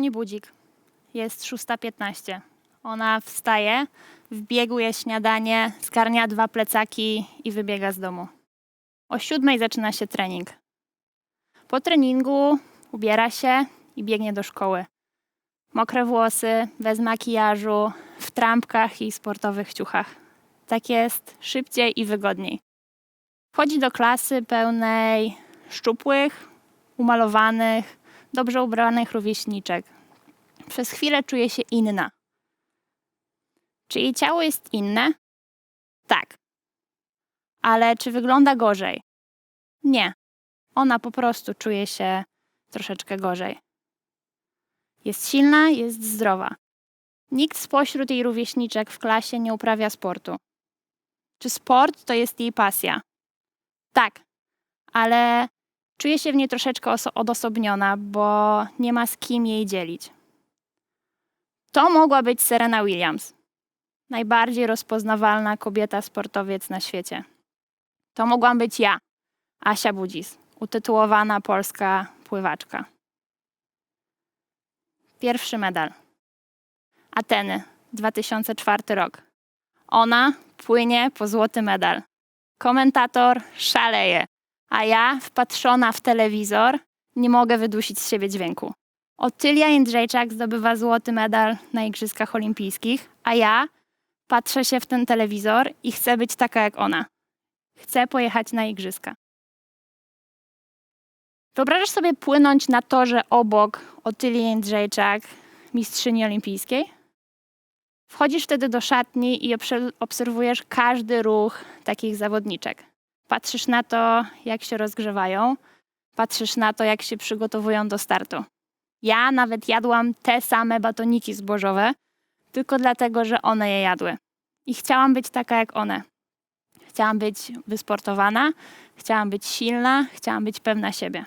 Dzwoni budzik. Jest 6.15. Ona wstaje, wbieguje śniadanie, zgarnia dwa plecaki i wybiega z domu. O siódmej zaczyna się trening. Po treningu ubiera się i biegnie do szkoły. Mokre włosy, bez makijażu, w trampkach i sportowych ciuchach. Tak jest szybciej i wygodniej. Wchodzi do klasy pełnej szczupłych, umalowanych, dobrze ubranych rówieśniczek. Przez chwilę czuje się inna. Czy jej ciało jest inne? Tak. Ale czy wygląda gorzej? Nie. Ona po prostu czuje się troszeczkę gorzej. Jest silna, jest zdrowa. Nikt spośród jej rówieśniczek w klasie nie uprawia sportu. Czy sport to jest jej pasja? Tak, ale czuje się w niej troszeczkę oso- odosobniona, bo nie ma z kim jej dzielić. To mogła być Serena Williams, najbardziej rozpoznawalna kobieta sportowiec na świecie. To mogłam być ja, Asia Budzis, utytułowana polska pływaczka. Pierwszy medal. Ateny, 2004 rok. Ona płynie po złoty medal. Komentator szaleje, a ja, wpatrzona w telewizor, nie mogę wydusić z siebie dźwięku. Otylia Jędrzejczak zdobywa złoty medal na Igrzyskach Olimpijskich, a ja patrzę się w ten telewizor i chcę być taka jak ona. Chcę pojechać na Igrzyska. Wyobrażasz sobie płynąć na torze obok Otylii Jędrzejczak, mistrzyni olimpijskiej? Wchodzisz wtedy do szatni i obse- obserwujesz każdy ruch takich zawodniczek. Patrzysz na to, jak się rozgrzewają, patrzysz na to, jak się przygotowują do startu. Ja nawet jadłam te same batoniki zbożowe, tylko dlatego, że one je jadły. I chciałam być taka jak one. Chciałam być wysportowana, chciałam być silna, chciałam być pewna siebie.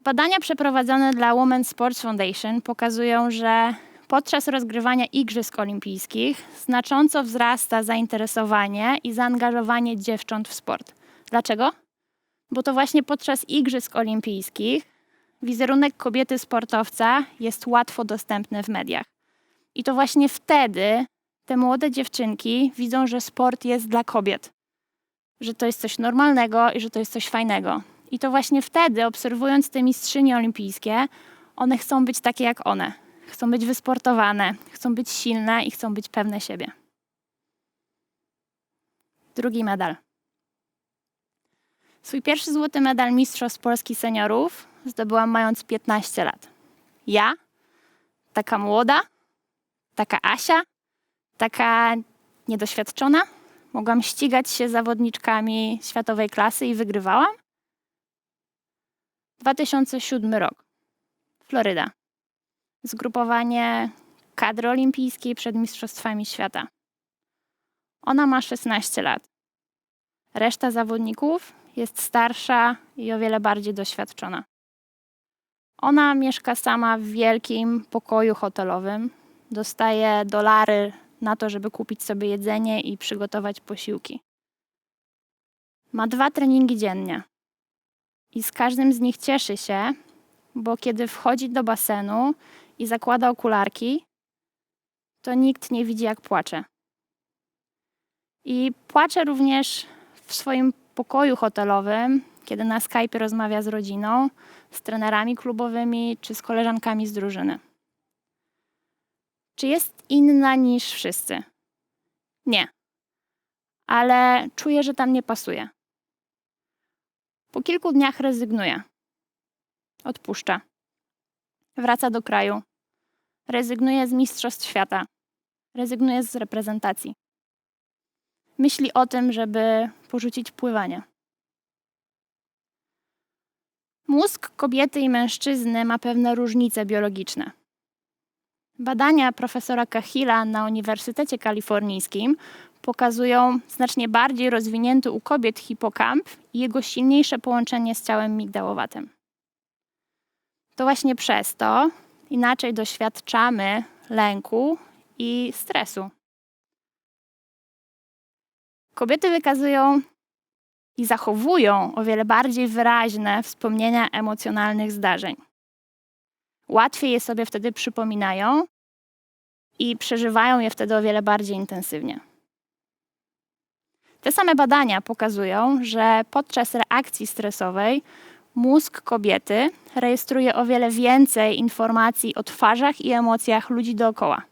Badania przeprowadzone dla Women's Sports Foundation pokazują, że podczas rozgrywania Igrzysk Olimpijskich znacząco wzrasta zainteresowanie i zaangażowanie dziewcząt w sport. Dlaczego? Bo to właśnie podczas Igrzysk Olimpijskich wizerunek kobiety sportowca jest łatwo dostępny w mediach. I to właśnie wtedy te młode dziewczynki widzą, że sport jest dla kobiet, że to jest coś normalnego i że to jest coś fajnego. I to właśnie wtedy, obserwując te mistrzynie olimpijskie, one chcą być takie jak one. Chcą być wysportowane, chcą być silne i chcą być pewne siebie. Drugi medal. Swój pierwszy złoty medal Mistrzostw Polski Seniorów zdobyłam mając 15 lat. Ja, taka młoda, taka Asia, taka niedoświadczona, mogłam ścigać się zawodniczkami światowej klasy i wygrywałam. 2007 rok. Floryda. Zgrupowanie kadry olimpijskiej przed Mistrzostwami Świata. Ona ma 16 lat. Reszta zawodników jest starsza i o wiele bardziej doświadczona. Ona mieszka sama w wielkim pokoju hotelowym. Dostaje dolary na to, żeby kupić sobie jedzenie i przygotować posiłki. Ma dwa treningi dziennie. I z każdym z nich cieszy się, bo kiedy wchodzi do basenu i zakłada okularki, to nikt nie widzi, jak płacze. I płacze również w swoim pokoju hotelowym, kiedy na Skype rozmawia z rodziną, z trenerami klubowymi czy z koleżankami z drużyny. Czy jest inna niż wszyscy? Nie. Ale czuje, że tam nie pasuje. Po kilku dniach rezygnuje. Odpuszcza. Wraca do kraju. Rezygnuje z Mistrzostw Świata. Rezygnuje z reprezentacji. Myśli o tym, żeby porzucić pływanie. Mózg kobiety i mężczyzny ma pewne różnice biologiczne. Badania profesora Cahilla na Uniwersytecie Kalifornijskim pokazują znacznie bardziej rozwinięty u kobiet hipokamp i jego silniejsze połączenie z ciałem migdałowatym. To właśnie przez to inaczej doświadczamy lęku i stresu. Kobiety wykazują i zachowują o wiele bardziej wyraźne wspomnienia emocjonalnych zdarzeń. łatwiej je sobie wtedy przypominają i przeżywają je wtedy o wiele bardziej intensywnie. Te same badania pokazują, że podczas reakcji stresowej mózg kobiety rejestruje o wiele więcej informacji o twarzach i emocjach ludzi dookoła.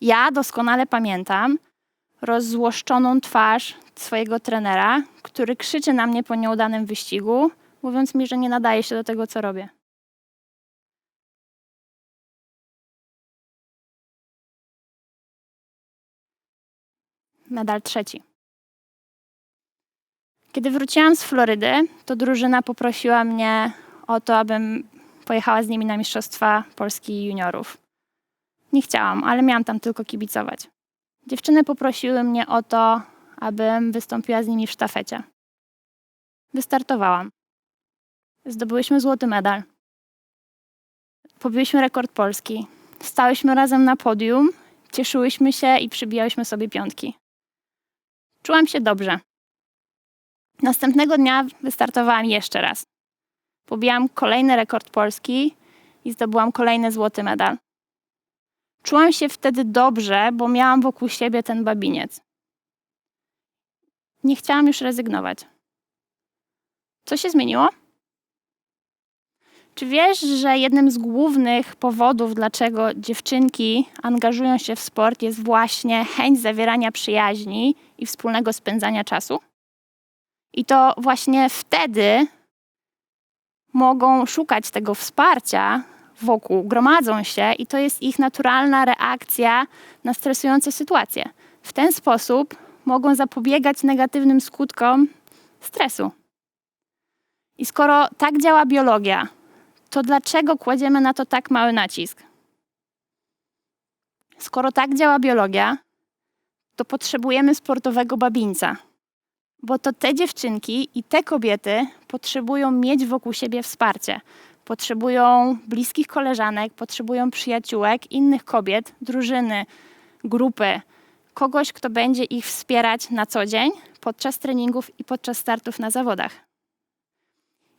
Ja doskonale pamiętam rozzłoszczoną twarz swojego trenera, który krzyczy na mnie po nieudanym wyścigu, mówiąc mi, że nie nadaje się do tego, co robię. Medal trzeci. Kiedy wróciłam z Florydy, to drużyna poprosiła mnie o to, abym pojechała z nimi na Mistrzostwa Polski Juniorów. Nie chciałam, ale miałam tam tylko kibicować. Dziewczyny poprosiły mnie o to, abym wystąpiła z nimi w sztafecie. Wystartowałam. Zdobyłyśmy złoty medal. Pobiłyśmy rekord Polski. Stałyśmy razem na podium, cieszyłyśmy się i przybijałyśmy sobie piątki. Czułam się dobrze. Następnego dnia wystartowałam jeszcze raz. Pobijałam kolejny rekord Polski i zdobyłam kolejny złoty medal. Czułam się wtedy dobrze, bo miałam wokół siebie ten babiniec. Nie chciałam już rezygnować. Co się zmieniło? Czy wiesz, że jednym z głównych powodów, dlaczego dziewczynki angażują się w sport, jest właśnie chęć zawierania przyjaźni i wspólnego spędzania czasu? I to właśnie wtedy mogą szukać tego wsparcia wokół, gromadzą się i to jest ich naturalna reakcja na stresujące sytuacje. W ten sposób mogą zapobiegać negatywnym skutkom stresu. I skoro tak działa biologia, to dlaczego kładziemy na to tak mały nacisk? Skoro tak działa biologia, to potrzebujemy sportowego babińca. Bo to te dziewczynki i te kobiety potrzebują mieć wokół siebie wsparcie. Potrzebują bliskich koleżanek, potrzebują przyjaciółek, innych kobiet, drużyny, grupy, kogoś, kto będzie ich wspierać na co dzień podczas treningów i podczas startów na zawodach.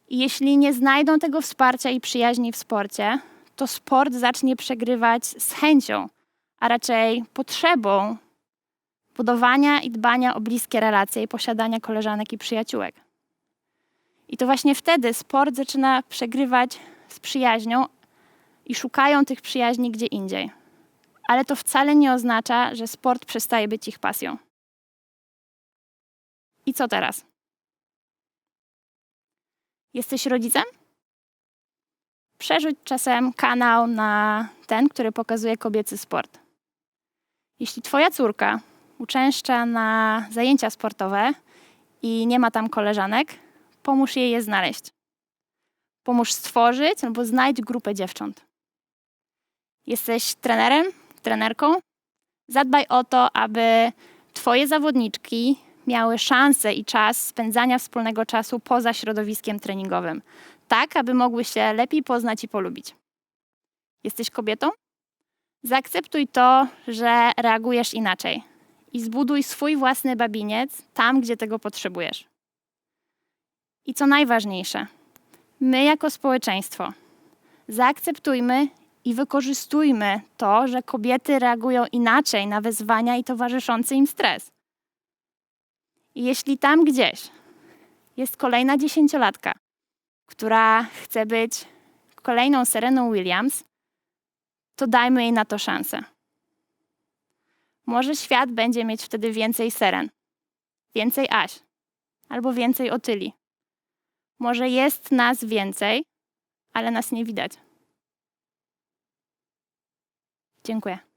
I jeśli nie znajdą tego wsparcia i przyjaźni w sporcie, to sport zacznie przegrywać z chęcią, a raczej potrzebą budowania i dbania o bliskie relacje i posiadania koleżanek i przyjaciółek. I to właśnie wtedy sport zaczyna przegrywać z przyjaźnią i szukają tych przyjaźni gdzie indziej. Ale to wcale nie oznacza, że sport przestaje być ich pasją. I co teraz? Jesteś rodzicem? Przerzuć czasem kanał na ten, który pokazuje kobiecy sport. Jeśli Twoja córka uczęszcza na zajęcia sportowe i nie ma tam koleżanek, pomóż jej je znaleźć. Pomóż stworzyć albo znajdź grupę dziewcząt. Jesteś trenerem, trenerką? Zadbaj o to, aby Twoje zawodniczki miały szansę i czas spędzania wspólnego czasu poza środowiskiem treningowym, tak aby mogły się lepiej poznać i polubić. Jesteś kobietą? Zaakceptuj to, że reagujesz inaczej i zbuduj swój własny babiniec tam, gdzie tego potrzebujesz. I co najważniejsze, my jako społeczeństwo zaakceptujmy i wykorzystujmy to, że kobiety reagują inaczej na wyzwania i towarzyszący im stres. I jeśli tam gdzieś jest kolejna dziesięciolatka, która chce być kolejną Sereną Williams, to dajmy jej na to szansę. Może świat będzie mieć wtedy więcej Seren, więcej Aś albo więcej Otyli. Może jest nas więcej, ale nas nie widać. Dziękuję.